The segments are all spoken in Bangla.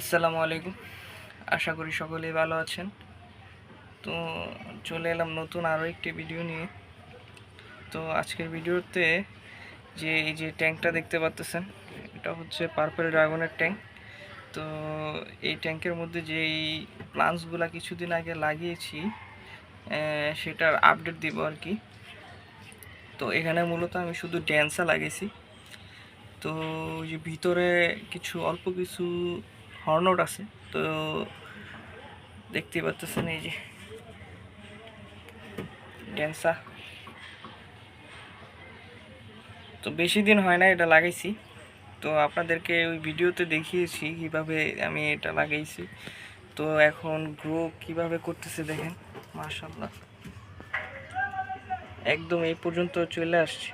আসসালামু আলাইকুম। আশা করি সকলেই ভালো আছেন। তো চলে এলাম নতুন আরও একটি ভিডিও নিয়ে। তো আজকের ভিডিওতে যে এই যে ট্যাঙ্কটা দেখতে পাচ্তেছেন, এটা হচ্ছে পার্পেল ড্রাগনের ট্যাঙ্ক। তো এই ট্যাঙ্কের মধ্যে যেই প্লান্টসগুলো কিছুদিন আগে লাগিয়েছি সেটার আপডেট দিব আর কি। তো এখানে মূলত আমি শুধু ড্যান্সা লাগিয়েছি তো যে ভিতরে কিছু, অল্প কিছু হর্নট আছে, তো দেখতে পাচ্ছেন এই যে ড্যান্সা। তো বেশি দিন হয় না এটা লাগাইছি, তো আপনাদেরকে ওই ভিডিওতে দেখিয়েছি কীভাবে আমি এটা লাগাইছি। তো এখন গ্রো কীভাবে করতেছে দেখেন মাশাল্লাহ একদম এই পর্যন্ত চলে আসছে।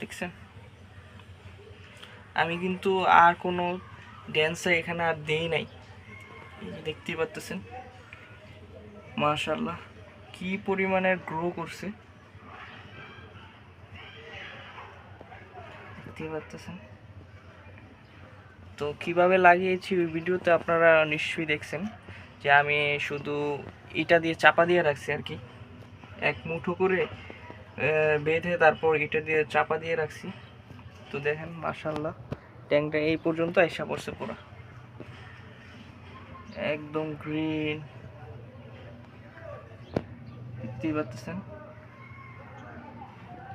দেখছেন? আমি কিন্তু আর কোনো ড্যান্সে এখানে আর দেই নাই। দেখতেই পাচ্তেছেন মাশাল্লাহ কি পরিমাণের গ্রো করছে। দেখতেই পাচ্তেছেন তো কীভাবে লাগিয়েছি ওই ভিডিওতে আপনারা নিশ্চয়ই দেখছেন যে আমি শুধু এটা দিয়ে চাপা দিয়ে রাখছি আর কি। এক মুঠো করে বেঁধে তারপর এটা দিয়ে চাপা দিয়ে রাখছি। তো দেখেন মাশাল্লাহ ট্যাঙ্কটা এই পর্যন্ত এসে পড়ছে পুরো। একদম গ্রিন দেখতেই পাচ্ছেন।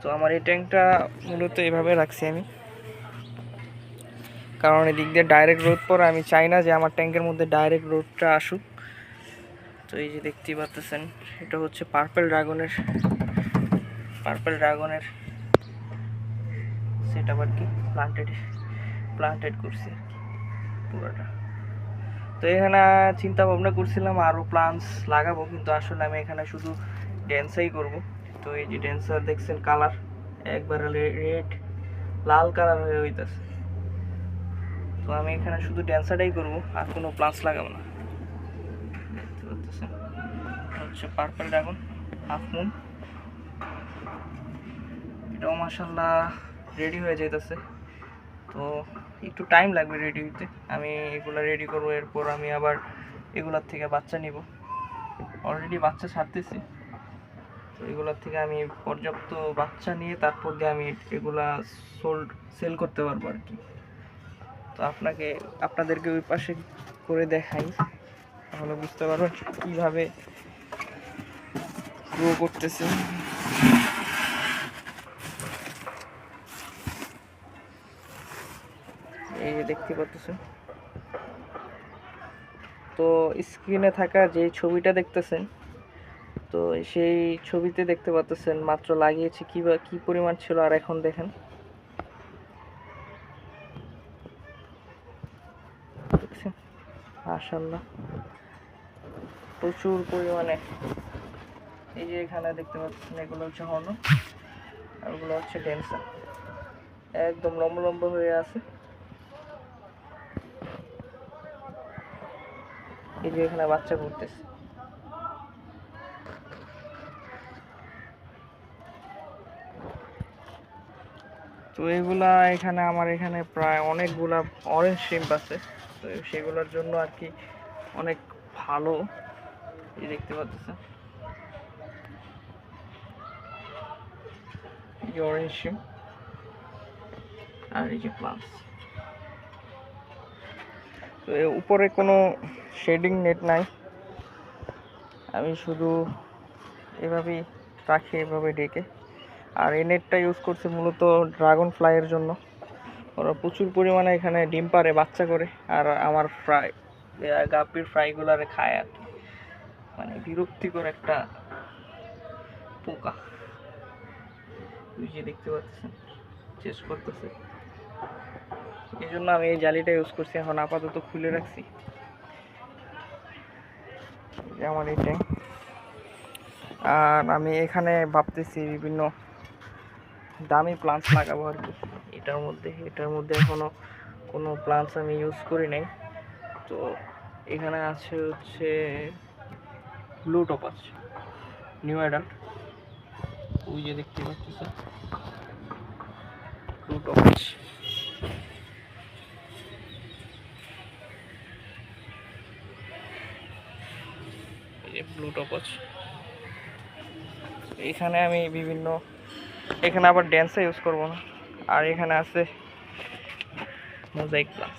তো আমার এই ট্যাঙ্কটা মূলত এভাবে রাখছি আমি। কারণ এদিক দিয়ে ডাইরেক্ট রোদ পরে আমি চাই না যে আমার ট্যাঙ্কের মধ্যে ডাইরেক্ট রোডটা আসুক। তো এই যে দেখতেই পাচ্ছেন, এটা হচ্ছে পার্পেল ড্রাগনের পার্পেল ড্রাগনের সেটা আবার কি প্লান্টেড প্লান্টেড করছি আর কি, পুরোটা। তো এখানে চিন্তা ভাবনা করছিলাম আরও প্লান্টস লাগাবো, কিন্তু আসলে আমি এখানে শুধু ড্যান্সাই করব। তো এই যে ড্যান্সার দেখছেন কালার একবারে রেড লাল কালার হয়ে হইতেছে। তো আমি এখানে শুধু ড্যান্সারটাই করব, আর কোনো প্লান্টস লাগাবো না। হচ্ছে পার্পল ড্রাগন হাফ মুন এটাও মাসাল্লাহ রেডি হয়ে যাইতেছে। তো একটু টাইম লাগবে রেডি হইতে। আমি এগুলো রেডি করব, এরপর আমি আবার এগুলার থেকে বাচ্চা নিব। অলরেডি বাচ্চা ছাড়তেছি। তো এগুলোর থেকে আমি পর্যাপ্ত বাচ্চা নিয়ে তারপর দিয়ে আমি এগুলা সোল্ড সেল করতে পারব আর কি। তো আপনাকে, আপনাদেরকে ওই পাশে করে দেখাই। তাহলে বুঝতে পারবেন কীভাবে গ্রো করতেছে এই যে দেখতে পাচ্ছেন তো স্ক্রিনে থাকা যে ছবিটা দেখতেছেন, তো সেই ছবিতে দেখতে পাচ্ছেন মাত্র লাগিয়েছে কি বা- কি পরিমাণ ছিল আর এখন দেখেন। দেখছেন? প্রচুর পরিমাণে। এই যে এখানে দেখতে পাচ্ছেন এগুলো হচ্ছে হর্ন, আর ওগুলো হচ্ছে ডেন্সার একদম লম্বা লম্বা হয়ে আছে। যে এখানে বাচ্চা ঘুরতেছে। তো এগুলা এখানে, আমার এখানে প্রায় অনেকগুলা অরেঞ্জ শিম্প আছে। তো সেগুলোর জন্য আর কি অনেক ভালো। দেখতে পাচ্ছেন। যে অরেঞ্জ শিম্প আর এই যে প্লাস তো উপরে কোনো শেডিং নেট নাই। আমি শুধু এভাবেই রাখি এভাবে ডেকে। আর এই নেটটা ইউজ করছে মূলত ড্রাগন ফ্লাইয়ের জন্য। ওরা প্রচুর পরিমাণে এখানে ডিম পারে বাচ্চা করে। আর আমার ফ্রাই গাপির ফ্রাইগুলারে খায় আর কি। মানে বিরক্তিকর একটা পোকা। যে দেখতে পাচ্ছেন চেষ্টা করতেছে। এই জন্য আমি এই জালিটা ইউজ করছি, এখন আপাতত খুলে রাখছি। আমার এই এইটাই আর আমি এখানে ভাবতেছি বিভিন্ন দামি প্লান্টস লাগাবো আর কি। এটার মধ্যে এটার মধ্যে এখনও কোনো প্লান্টস আমি ইউজ করি নাই। তো এখানে আছে হচ্ছে ব্লু টপ আছে নিউ অ্যাডাল্ট ওই যে দেখতে পাচ্ছি। স্যার ব্লু টপ ব্লুটোপচ এখানে আমি বিভিন্ন, এখানে আবার ড্যান্সে ইউজ করব না। আর এখানে আছে মোজাইক প্লাস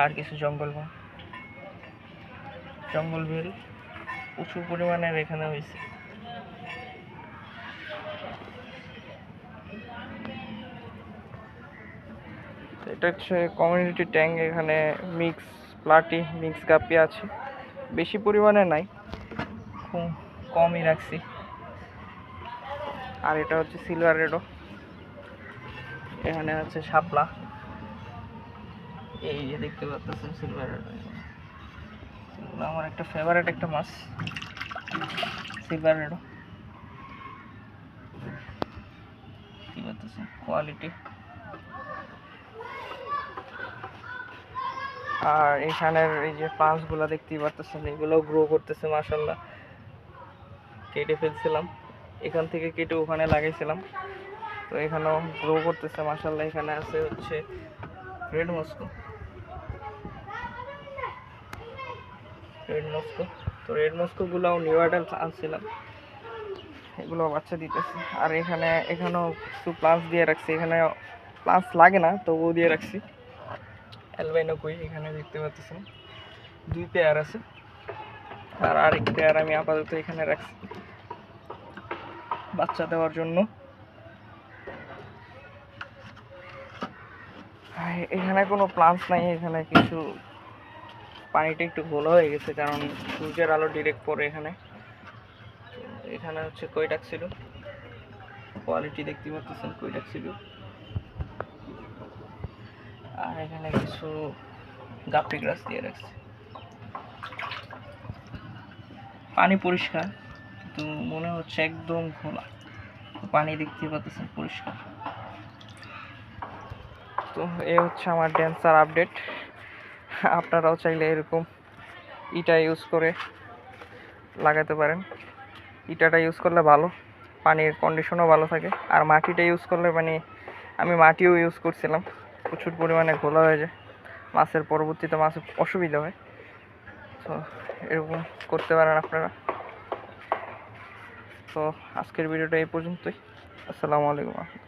আর কিছু জঙ্গল বন। জঙ্গল বিল প্রচুর পরিমাণের এখানে হয়েছে। এটা হচ্ছে কমিউনিটি ট্যাঙ্ক এখানে মিক্স প্লাটি মিক্স গাপি আছে। বেশি পরিমাণে নাই। খুব কমই রাখছি। আর এটা হচ্ছে সিলভার রেডো এখানে আছে শাপলা। এই যে দেখতে পাচ্ছেন সিলভার রেডো এগুলো আমার একটা ফেভারেট একটা মাছ। সিলভার রেডো কি বলতেছে? কোয়ালিটি আর এখানের এই যে প্লান্টসগুলো দেখতেই পারতেছেন এগুলো গ্রো করতেছে মাসাল্লাহ কেটে ফেলছিলাম। এখান থেকে কেটে ওখানে লাগাইছিলাম। তো এখানেও গ্রো করতেছে মাসাল্লাহ এখানে আছে হচ্ছে রেড মস্কো রেড মস্কো তো রেড মস্কোগুলোও নিউ অ্যাডাল আনছিলাম। এগুলো বাচ্চা দিতেছে। আর এখানে, এখানেও কিছু প্লান্টস দিয়ে রাখছি। এখানে প্লান্টস লাগে না, তবুও দিয়ে রাখছি। অ্যালবাইনো কই, এখানে দেখতে পাচ্ছেন দুই পেয়ার আছে। আর আরেক পেয়ার আমি আপাতত এখানে রাখছি। বাচ্চা দেওয়ার জন্য। এখানে কোনো প্লান্টস নাই, এখানে কিছু পানিটা একটু ঘোলা হয়ে গেছে, কারণ সূর্যের আলো ডিরেক্ট পড়ে এখানে। এখানে হচ্ছে কইটাক ছিল। কোয়ালিটি দেখতে পাচ্ছেন কইটাক ছিল। আর এখানে কিছু গাপ্পি গ্রাস দিয়ে রাখছে। পানি পরিষ্কার, কিন্তু মনে হচ্ছে একদম খোলা পানি দেখতে পাচ্ছেন পরিষ্কার। তো এ হচ্ছে আমার ড্যান্সার আপডেট। আপনারাও চাইলে এরকম ইটা ইউজ করে লাগাতে পারেন। ইটাটা ইউজ করলে ভালো, পানির কন্ডিশনও ভালো থাকে। আর মাটিটা ইউজ করলে মানে আমি মাটিও ইউজ করছিলাম। প্রচুর পরিমাণে ঘোলা হয়ে যায়। মাছের পরবর্তীতে মাছ অসুবিধা হয়। তো এরকম করতে পারেন আপনারা। তো আজকের ভিডিওটা এই পর্যন্তই। আসসালামু আলাইকুম।